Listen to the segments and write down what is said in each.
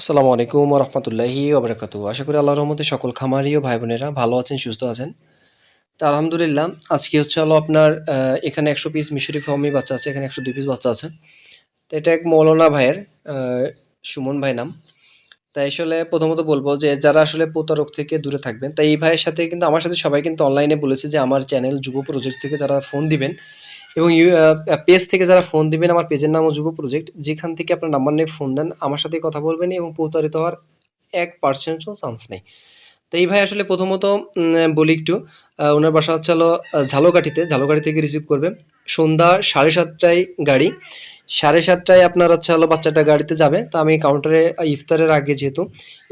আসসালামু আলাইকুম রহমতুল্লাহি ওবরাকাতু আশা করি আল্লাহর রহমতে সকল খামারি ও ভাই বোনেরা ভালো আছেন, সুস্থ আছেন। তা আলহামদুলিল্লাহ, আজকে হচ্ছে হলো আপনার এখানে একশো পিস মিশরি ফর্মি বাচ্চা আছে, এখানে একশো দুই পিস বাচ্চা আছে। তো এটা এক মৌলানা ভাইয়ের সুমন ভাই নাম। তাই আসলে প্রথমত বলব যে যারা আসলে প্রতারক থেকে দূরে থাকবেন, তাই এই ভাইয়ের সাথে কিন্তু, আমার সাথে সবাই কিন্তু অনলাইনে বলেছে যে আমার চ্যানেল যুব প্রজেক্ট থেকে যারা ফোন দিবেন এবং পেজ থেকে যারা ফোন দিবেন, আমার পেজের নাম যুব প্রজেক্ট, যেখান থেকে আপনার নাম্বার নিয়ে ফোন দেন, আমার সাথে কথা বলবেন এবং প্রতারিত হওয়ার এক পার্সেন্টও চান্স নেই। তো এই ভাই আসলে প্রথমত বলি একটু ওনার বাসা হচ্ছে হলো ঝালকাঠিতে। ঝালকাঠি থেকে রিসিভ করবে সন্ধ্যা সাড়ে সাতটায় গাড়ি। সাড়ে সাতটায় আপনার হচ্ছে হলো বাচ্চাটা গাড়িতে যাবে। তো আমি কাউন্টারে ইফতারের আগে যেহেতু,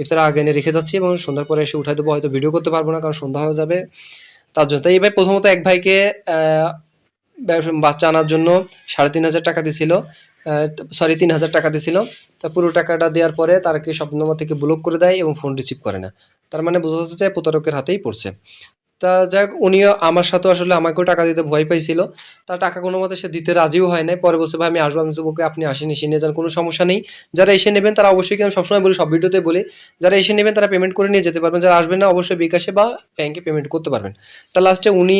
ইফতারের আগে এনে রেখে যাচ্ছি এবং সন্ধ্যার পরে এসে উঠাই দেবো। হয়তো ভিডিও করতে পারব না, কারণ সন্ধ্যা হয়ে যাবে। তার জন্য। তো এই ভাই প্রথমত এক ভাইকে বাচ্চা আনার জন্য সাড়ে তিন হাজার টাকা দিছিল। সরি তিন হাজার টাকা দিছিল। তা পুরো টাকাটা দেওয়ার পরে তারকে সব নম্বর থেকে ব্লক করে দেয় এবং ফোন রিসিভ করে না। তার মানে বোঝা যাচ্ছে যে প্রতারকের হাতেই পড়ছে। তা যাক, উনিও আমার সাথে আসলে আমাকেও টাকা দিতে ভয় পাইছিল। তা টাকা কোনো মতে সে দিতে রাজিও হয় নাই। পরে বলছে, ভাই, আমি আসব। আমি ওকে, আপনি আসেন, এসে নিয়ে যান, কোনো সমস্যা নেই। যারা এসে নেবেন, তারা অবশ্যই আমি সবসময় বলি, সব ভিডিওতে বলি, যারা এসে নেবেন, তারা পেমেন্ট করে নিয়ে যেতে পারবেন। যারা আসবেন না, অবশ্যই বিকাশে বা ব্যাংকে পেমেন্ট করতে পারবেন। তা লাস্টে উনি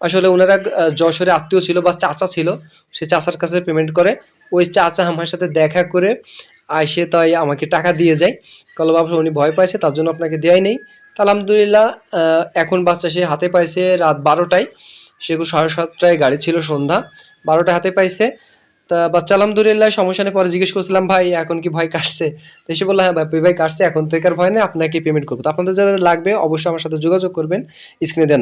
আসলে ওনারা যশোরে আত্মীয় ছিল বা চাচা ছিল, সে চাচার কাছে পেমেন্ট করে। ওই চাচা আমার সাথে দেখা করে আসে তাই আমাকে টাকা দিয়ে যায়। কালো বাবা, উনি ভয় পাইছে, তার জন্য আপনাকে দেয়াই নেই। তা আলহামদুলিল্লাহ এখন বাচ্চা সে হাতে পাইছে রাত বারোটায়। সেগুলো সাড়ে সাতটায় গাড়ি ছিল সন্ধ্যা, বারোটায় হাতে পাইছে। তা বাচ্চা আলহামদুলিল্লাহ সমস্যা পরে জিজ্ঞেস করছিলাম, ভাই, এখন কি ভয় কাটছে? তো এসে বলল হ্যাঁ ভাই ভাই কাটছে, এখন থেকে আর ভয় নেই আপনাকে পেমেন্ট করব। তো আপনাদের যাদের লাগবে, অবশ্যই আমার সাথে যোগাযোগ করবেন স্ক্রিনে দেন